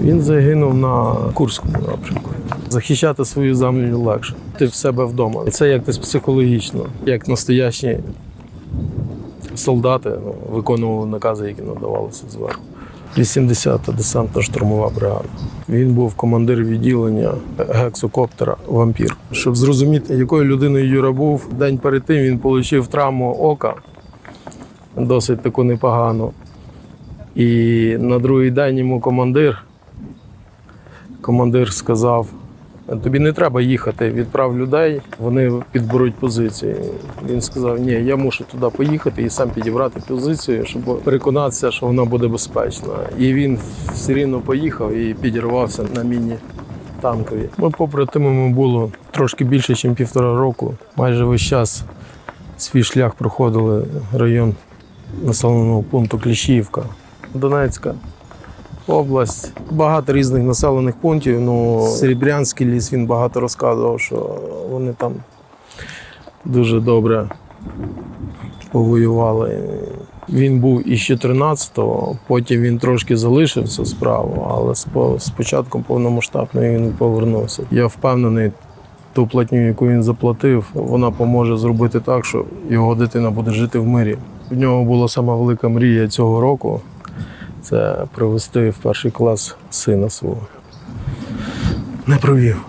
Він загинув на Курському напрямку. Захищати свою землю легше. Ти в себе вдома. Це як десь психологічно, як настоящі солдати ну, виконували накази, які надавалися зверху. 80-та десантна штурмова бригада. Він був командир відділення гексокоптера Вампір. Щоб зрозуміти, якою людиною Юра був, день перед тим він отримав травму ока, досить таку непогану. І на другий день йому командир, командир сказав: тобі не треба їхати, відправ людей, вони підберуть позиції. Він сказав: Ні, я мушу туди поїхати і сам підібрати позицію, щоб переконатися, що вона буде безпечна. І він все рівно поїхав і підірвався на міні. Танкові. Ми побратимами було трошки більше, ніж півтора року. Майже весь час свій шлях проходили район населеного пункту Кліщівка, Донецька область. Багато різних населених пунктів. Ну, Серебрянський ліс він багато розказував, що вони там дуже добре повоювали. Він був із 14-го, потім він трошки залишився справу, але з початком повномасштабної він повернувся. Я впевнений, ту платню, яку він заплатив, вона поможе зробити так, що його дитина буде жити в мирі. В нього була сама велика мрія цього року це привести в перший клас сина свого. Не провів.